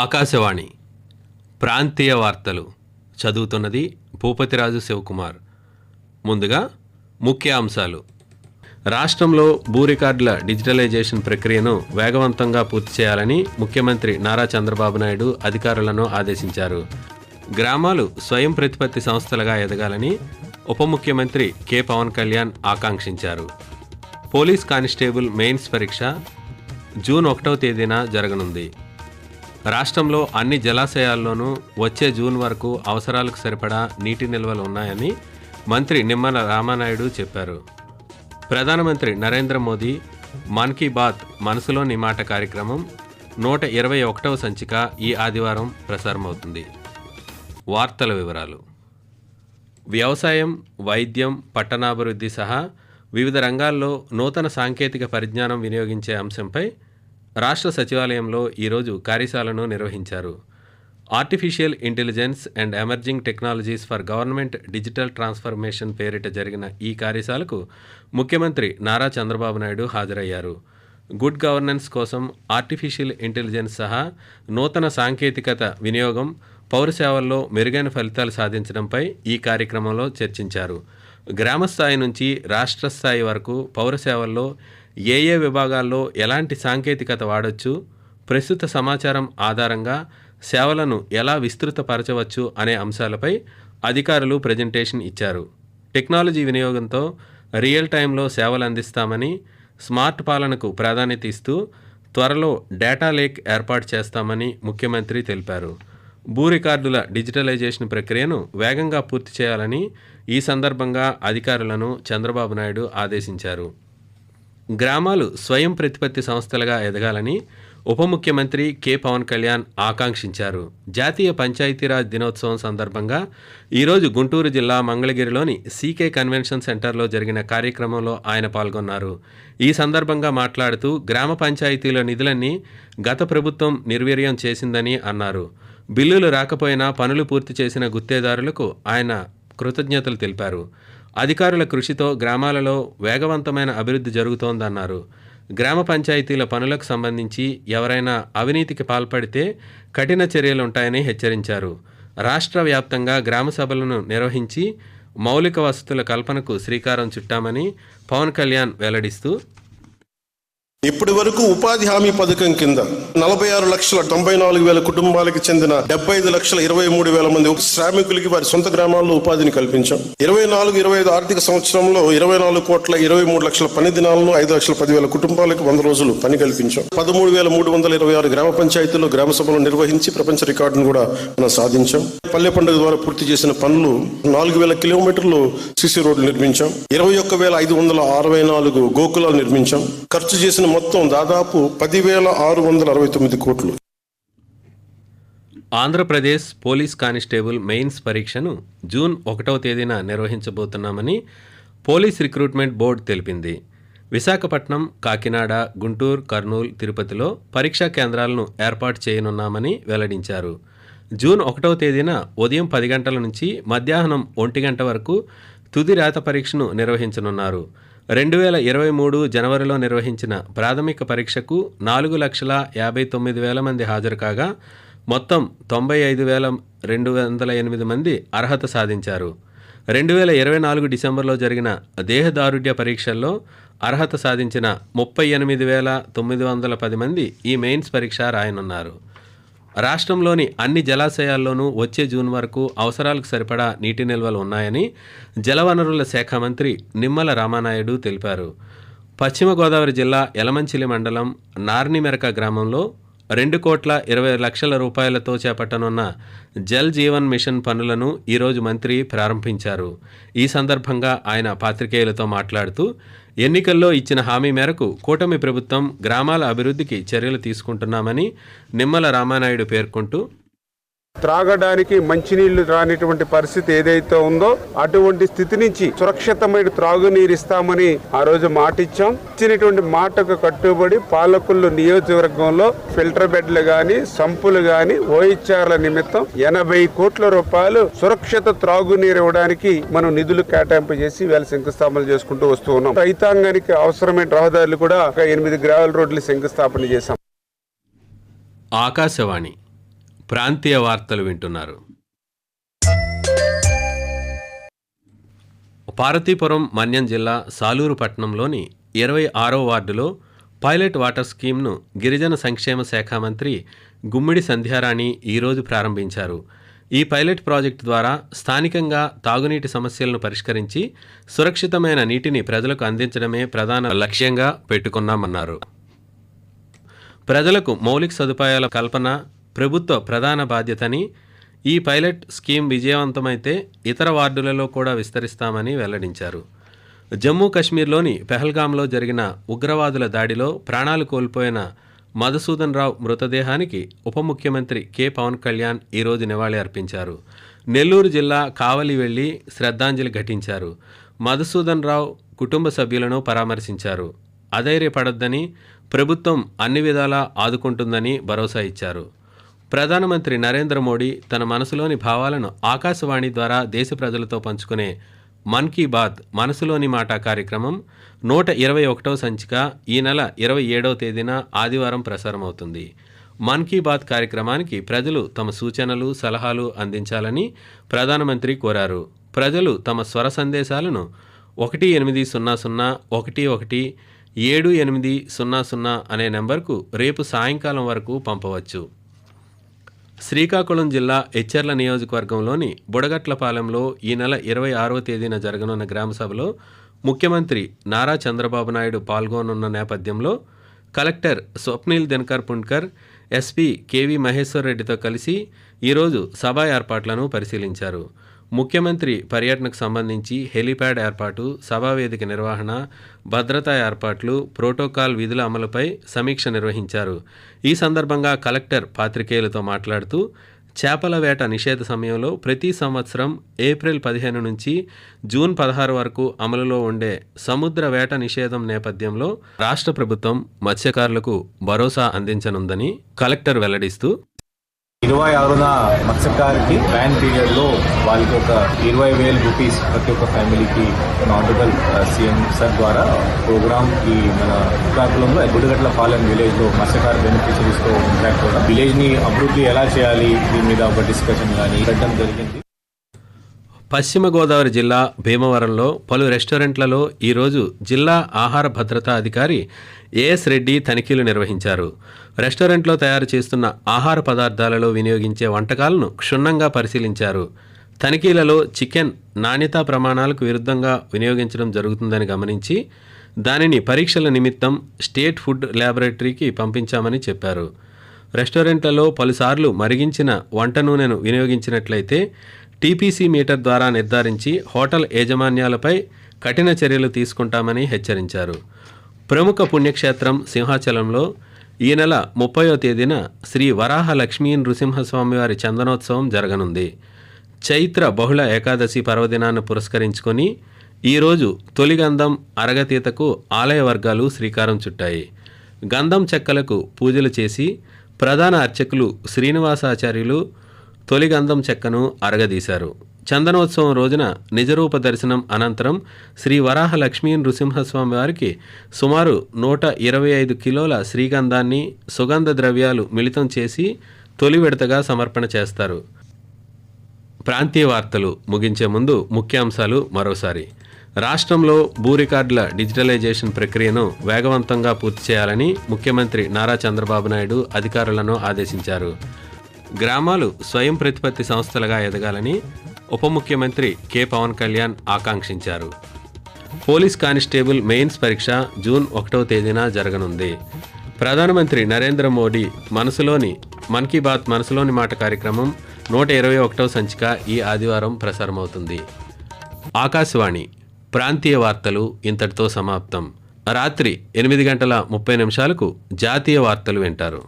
ఆకాశవాణి ప్రాంతీయ వార్తలు చదువుతున్నది భూపతిరాజు శివకుమార్. ముందుగా ముఖ్య అంశాలు రాష్ట్రంలో భూ రికార్డుల డిజిటలైజేషన్ ప్రక్రియను వేగవంతంగా పూర్తి చేయాలని ముఖ్యమంత్రి నారా చంద్రబాబు నాయుడు అధికారులను ఆదేశించారు. గ్రామాలు స్వయం ప్రతిపత్తి సంస్థలుగా ఎదగాలని ఉప ముఖ్యమంత్రి కె. పవన్ కళ్యాణ్ ఆకాంక్షించారు. పోలీస్ కానిస్టేబుల్ మెయిన్స్ పరీక్ష జూన్ ఒకటవ తేదీన జరగనుంది. రాష్ట్రంలో అన్ని జలాశయాల్లోనూ వచ్చే జూన్ వరకు అవసరాలకు సరిపడా నీటి నిల్వలు ఉన్నాయని మంత్రి నిమ్మల రామానాయుడు చెప్పారు. ప్రధానమంత్రి నరేంద్ర మోదీ మన్ కీ బాత్ మనసులోని మాట కార్యక్రమం నూట ఇరవై ఒకటవ సంచిక ఈ ఆదివారం ప్రసారమవుతుంది. వార్తల వివరాలు. వ్యవసాయం వైద్యం పట్టణాభివృద్ధి సహా వివిధ రంగాల్లో నూతన సాంకేతిక పరిజ్ఞానం వినియోగించే అంశంపై రాష్ట్ర సచివాలయంలో ఈరోజు కార్యశాలను నిర్వహించారు. Artificial intelligence and emerging technologies for government digital transformation పేరిట జరిగిన ఈ కార్యశాలకు ముఖ్యమంత్రి నారా చంద్రబాబు నాయుడు హాజరయ్యారు. గుడ్ గవర్నెన్స్ కోసం ఆర్టిఫిషియల్ ఇంటెలిజెన్స్ సహా నూతన సాంకేతికత వినియోగం పౌర సేవల్లో మెరుగైన ఫలితాలు సాధించడంపై ఈ కార్యక్రమంలో చర్చించారు. గ్రామ స్థాయి నుంచి రాష్ట్ర స్థాయి వరకు పౌర సేవల్లో ఏ ఏ విభాగాల్లో ఎలాంటి సాంకేతికత వాడొచ్చు ప్రస్తుత సమాచారం ఆధారంగా సేవలను ఎలా విస్తృతపరచవచ్చు అనే అంశాలపై అధికారులు ప్రజెంటేషన్ ఇచ్చారు. టెక్నాలజీ వినియోగంతో రియల్ టైంలో సేవలు అందిస్తామని స్మార్ట్ పాలనకు ప్రాధాన్యత ఇస్తూ త్వరలో డేటా లేక్ ఏర్పాటు చేస్తామని ముఖ్యమంత్రి తెలిపారు. భూ రికార్డుల డిజిటలైజేషన్ ప్రక్రియను వేగంగా పూర్తి చేయాలని ఈ సందర్భంగా అధికారులను చంద్రబాబు నాయుడు ఆదేశించారు. గ్రామాలు స్వయం ప్రతిపత్తి సంస్థలుగా ఎదగాలని ఉప ముఖ్యమంత్రి కె. పవన్ కళ్యాణ్ ఆకాంక్షించారు. జాతీయ పంచాయతీరాజ్ దినోత్సవం సందర్భంగా ఈరోజు గుంటూరు జిల్లా మంగళగిరిలోని సీకే కన్వెన్షన్ సెంటర్లో జరిగిన కార్యక్రమంలో ఆయన పాల్గొన్నారు. ఈ సందర్భంగా మాట్లాడుతూ గ్రామ పంచాయతీల నిధులన్నీ గత ప్రభుత్వం నిర్వీర్యం చేసిందని అన్నారు. బిల్లులు రాకపోయినా పనులు పూర్తి చేసిన గుత్తేదారులకు ఆయన కృతజ్ఞతలు తెలిపారు. అధికారుల కృషితో గ్రామాలలో వేగవంతమైన అభివృద్ధి జరుగుతోందన్నారు. గ్రామ పంచాయతీల పనులకు సంబంధించి ఎవరైనా అవినీతికి పాల్పడితే కఠిన చర్యలుంటాయని హెచ్చరించారు. రాష్ట్ర వ్యాప్తంగా గ్రామ సభలను నిర్వహించి మౌలిక వసతుల కల్పనకు శ్రీకారం చుట్టామని పవన్ కళ్యాణ్ వెల్లడిస్తూ ఇప్పటి వరకు ఉపాధి హామీ పథకం కింద నలభై ఆరు లక్షల తొంభై నాలుగు వేల కుటుంబాలకు చెందిన డెబ్బై ఐదు లక్షల ఇరవై మూడు వేల మంది శ్రామికులకి వారి సొంత గ్రామాల్లో ఉపాధిని కల్పించాం. ఇరవై నాలుగు ఇరవై ఐదు ఆర్థిక సంవత్సరంలో ఇరవై నాలుగు కోట్ల ఇరవై మూడు లక్షల పని దినాలను ఐదు లక్షల పదివేల కుటుంబాలకు వంద రోజులు పని కల్పించాం. పదమూడు వేల మూడు వందల ఇరవై ఆరు గ్రామ పంచాయతీల్లో గ్రామ సభలు నిర్వహించి ప్రపంచ రికార్డును కూడా మనం సాధించాం. పల్లె పండుగ ద్వారా పూర్తి చేసిన పనులు నాలుగు వేల కిలోమీటర్లు సిసి రోడ్లు నిర్మించాం. ఇరవై ఒక్క వేల ఐదు వందల అరవై నాలుగు గోకులాలు నిర్మించాం. ఖర్చు చేసిన మొత్తం దాదాపు పదివేల ఆరు వందల అరవై తొమ్మిది కోట్లు. ఆంధ్రప్రదేశ్ పోలీస్ కానిస్టేబుల్ మెయిన్స్ పరీక్షను జూన్ ఒకటవ తేదీన నిర్వహించబోతున్నామని పోలీస్ రిక్రూట్మెంట్ బోర్డు తెలిపింది. విశాఖపట్నం కాకినాడ గుంటూరు కర్నూలు తిరుపతిలో పరీక్షా కేంద్రాలను ఏర్పాటు చేయనున్నామని వెల్లడించారు. జూన్ ఒకటవ తేదీన ఉదయం పది గంటల నుంచి మధ్యాహ్నం ఒంటి గంట వరకు తుది రాత పరీక్షను నిర్వహించనున్నారు. రెండు వేల ఇరవై మూడు జనవరిలో నిర్వహించిన ప్రాథమిక పరీక్షకు నాలుగు లక్షల యాభై తొమ్మిది వేల మంది హాజరు కాగా మొత్తం తొంభై ఐదు వేల రెండు వందల ఎనిమిది మంది అర్హత సాధించారు. రెండు వేల ఇరవై నాలుగు డిసెంబర్లో జరిగిన దేహదారుఢ్య పరీక్షల్లో అర్హత సాధించిన ముప్పై ఎనిమిది వేల తొమ్మిది వందల పది మంది ఈ మెయిన్స్ పరీక్ష రాయనున్నారు. రాష్ట్రంలోని అన్ని జలాశయాల్లోనూ వచ్చే జూన్ వరకు అవసరాలకు సరిపడా నీటి నిల్వలు ఉన్నాయని జలవనరుల శాఖ మంత్రి నిమ్మల రామానాయుడు తెలిపారు. పశ్చిమ గోదావరి జిల్లా యలమంచిలి మండలం నార్నిమెరక గ్రామంలో రెండు కోట్ల ఇరవై లక్షల రూపాయలతో చేపట్టనున్న జల్ జీవన్ మిషన్ పనులను ఈరోజు మంత్రి ప్రారంభించారు. ఈ సందర్భంగా ఆయన పాత్రికేయులతో మాట్లాడుతూ ఎన్నికల్లో ఇచ్చిన హామీ మేరకు కూటమి ప్రభుత్వం గ్రామాల అభివృద్ధికి చర్యలు తీసుకుంటున్నామని నిమ్మల రామానాయుడు పేర్కొంటూ త్రాగడానికి మంచినీళ్ళు రానిటువంటి పరిస్థితి ఏదైతే ఉందో అటువంటి స్థితి నుంచి సురక్షితమైన త్రాగునీరు ఇస్తామని ఆ రోజు మాట ఇచ్చాం ఇచ్చినటువంటి మాటకు కట్టుబడి పాలకులు నియోజకవర్గంలో ఫిల్టర్ బెడ్లు గాని సంపులు గాని ఓఎచ్ఆర్ల నిమిత్తం ఎనభై కోట్ల రూపాయలు సురక్షిత త్రాగునీరు ఇవ్వడానికి మనం నిధులు కేటాయింపు చేసి వేళ శంకుస్థాపన చేసుకుంటూ వస్తూ ఉన్నాం. రైతాంగానికి అవసరమైన రహదారులు కూడా ఒక ఎనిమిది గ్రావెల్ రోడ్లు శంకుస్థాపన చేశాం. ఆకాశవాణి ప్రాంతీయ వార్తలు వింటున్నారు. పార్వతీపురం మన్యం జిల్లా సాలూరు పట్టణంలోని ఇరవై ఆరో వార్డులో పైలట్ వాటర్ స్కీమ్ను గిరిజన సంక్షేమ శాఖ మంత్రి గుమ్మిడి సంధ్యారాణి ఈరోజు ప్రారంభించారు. ఈ పైలట్ ప్రాజెక్టు ద్వారా స్థానికంగా తాగునీటి సమస్యలను పరిష్కరించి సురక్షితమైన నీటిని ప్రజలకు అందించడమే ప్రధాన లక్ష్యంగా పెట్టుకున్నామన్నారు. ప్రజలకు మౌలిక సదుపాయాల కల్పన ప్రభుత్వ ప్రధాన బాధ్యతని ఈ పైలట్ స్కీమ్ విజయవంతమైతే ఇతర వార్డులలో కూడా విస్తరిస్తామని వెల్లడించారు. జమ్మూ కాశ్మీర్లోని పెహల్గాంలో జరిగిన ఉగ్రవాదుల దాడిలో ప్రాణాలు కోల్పోయిన మధుసూదన్ రావు మృతదేహానికి ఉప ముఖ్యమంత్రి కె. పవన్ కళ్యాణ్ ఈరోజు నివాళి అర్పించారు. నెల్లూరు జిల్లా కావలి వెళ్ళి శ్రద్ధాంజలి ఘటించారు. మధుసూదన్ రావు కుటుంబ సభ్యులను పరామర్శించారు. అధైర్యపడొద్దని ప్రభుత్వం అన్ని విధాలా ఆదుకుంటుందని భరోసా ఇచ్చారు. ప్రధానమంత్రి నరేంద్ర మోడీ తన మనసులోని భావాలను ఆకాశవాణి ద్వారా దేశ ప్రజలతో పంచుకునే మన్ కీ బాత్ మనసులోని మాట కార్యక్రమం నూట ఇరవై ఒకటవ సంచిక ఈ నెల ఇరవై ఏడవ తేదీన ఆదివారం ప్రసారమవుతుంది. మన్ కీ బాత్ కార్యక్రమానికి ప్రజలు తమ సూచనలు సలహాలు అందించాలని ప్రధానమంత్రి కోరారు. ప్రజలు తమ స్వర సందేశాలను ఒకటి ఎనిమిది సున్నా సున్నా ఒకటి ఒకటి ఏడు ఎనిమిది సున్నా సున్నా అనే నెంబర్కు రేపు సాయంకాలం వరకు పంపవచ్చు. శ్రీకాకుళం జిల్లా ఎచ్చెర్ల నియోజకవర్గంలోని బుడగట్లపాలెంలో ఈ నెల ఇరవై ఆరవ తేదీన జరగనున్న గ్రామసభలో ముఖ్యమంత్రి నారా చంద్రబాబు నాయుడు పాల్గొనున్న నేపథ్యంలో collector Swapnil Dinakar Punkar SP KV Maheshwar రెడ్డితో కలిసి ఈరోజు సభ ఏర్పాట్లను పరిశీలించారు. ముఖ్యమంత్రి పర్యటనకు సంబంధించి హెలీప్యాడ్ ఏర్పాటు సభావేదిక నిర్వహణ భద్రతా ఏర్పాట్లు ప్రోటోకాల్ విధుల అమలుపై సమీక్ష నిర్వహించారు. ఈ సందర్భంగా కలెక్టర్ పాత్రికేయులతో మాట్లాడుతూ చేపల వేట నిషేధ సమయంలో ప్రతి సంవత్సరం ఏప్రిల్ పదిహేను నుంచి జూన్ పదహారు వరకు అమలులో ఉండే సముద్ర వేట నిషేధం నేపథ్యంలో రాష్ట్ర ప్రభుత్వం మత్స్యకారులకు భరోసా అందించనుందని కలెక్టర్ వెల్లడిస్తూ ఇరవై ఆరున మత్స్యకారికి బ్యాన్ పీరియడ్లో వాళ్ళకి ఒక ఇరవై వేల రూపీస్ ప్రతి ఒక్క ఫ్యామిలీకి ఆనరబుల్ సీఎం సార్ ద్వారా ప్రోగ్రామ్ ఈ మన శ్రీకాకుళంలో గుడిగట్ల పాలెం విలేజ్లో మత్స్యకార బెనిఫిషరీస్తో ఇంట్రాక్ట్ కూడా విలేజ్ని అభివృద్ధి ఎలా చేయాలి? దీని మీద ఒక డిస్కషన్ కానీ పెట్టడం జరిగింది. పశ్చిమ గోదావరి జిల్లా భీమవరంలో పలు రెస్టారెంట్లలో ఈరోజు జిల్లా ఆహార భద్రతా అధికారి ఏఎస్ రెడ్డి తనిఖీలు నిర్వహించారు. రెస్టారెంట్లో తయారు చేస్తున్న ఆహార పదార్థాలలో వినియోగించే వంటకాలను క్షుణ్ణంగా పరిశీలించారు. తనిఖీలలో చికెన్ నాణ్యతా ప్రమాణాలకు విరుద్ధంగా వినియోగించడం జరుగుతుందని గమనించి దానిని పరీక్షల నిమిత్తం స్టేట్ ఫుడ్ ల్యాబొరేటరీకి పంపించామని చెప్పారు. రెస్టారెంట్లలో పలుసార్లు మరిగించిన వంట నూనెను వినియోగించినట్లయితే టీపీసీ మీటర్ ద్వారా నిర్ధారించి హోటల్ యాజమాన్యాలపై కఠిన చర్యలు తీసుకుంటామని హెచ్చరించారు. ప్రముఖ పుణ్యక్షేత్రం సింహాచలంలో ఈ నెల ముప్పయో తేదీన శ్రీ వరాహ లక్ష్మీ నృసింహస్వామి వారి చందనోత్సవం జరగనుంది. చైత్ర బహుళ ఏకాదశి పర్వదినాన్ని పురస్కరించుకొని ఈరోజు తొలి గంధం అరగతీతకు ఆలయ వర్గాలు శ్రీకారం చుట్టాయి. గంధం చెక్కలకు పూజలు చేసి ప్రధాన అర్చకులు శ్రీనివాసాచార్యులు తొలి గంధం చెక్కను అరగదీశారు. చందనోత్సవం రోజున నిజరూప దర్శనం అనంతరం శ్రీ వరాహ లక్ష్మీ నృసింహస్వామి వారికి సుమారు నూట ఇరవై ఐదు కిలోల శ్రీగంధాన్ని సుగంధ ద్రవ్యాలు మిళితం చేసి తొలి విడతగా సమర్పణ చేస్తారు. ప్రాంతీయ వార్తలు ముగించే ముందు ముఖ్యాంశాలు మరోసారి. రాష్ట్రంలో భూ రికార్డుల డిజిటలైజేషన్ ప్రక్రియను వేగవంతంగా పూర్తి చేయాలని ముఖ్యమంత్రి నారా చంద్రబాబు నాయుడు అధికారులను ఆదేశించారు. గ్రామాలు స్వయం ప్రతిపత్తి సంస్థలుగా ఎదగాలని ఉప ముఖ్యమంత్రి కె పవన్ కళ్యాణ్ ఆకాంక్షించారు. పోలీస్ కానిస్టేబుల్ మెయిన్స్ పరీక్ష జూన్ ఒకటవ తేదీన జరగనుంది. ప్రధానమంత్రి నరేంద్ర మోడీ మనసులోని మన్ కీ బాత్ మనసులోని మాట కార్యక్రమం నూట ఇరవై ఒకటవ సంచిక ఈ ఆదివారం ప్రసారమవుతుంది. ఆకాశవాణి ప్రాంతీయ వార్తలు ఇంతటితో సమాప్తం. రాత్రి ఎనిమిది గంటల ముప్పై నిమిషాలకు జాతీయ వార్తలు వింటారు.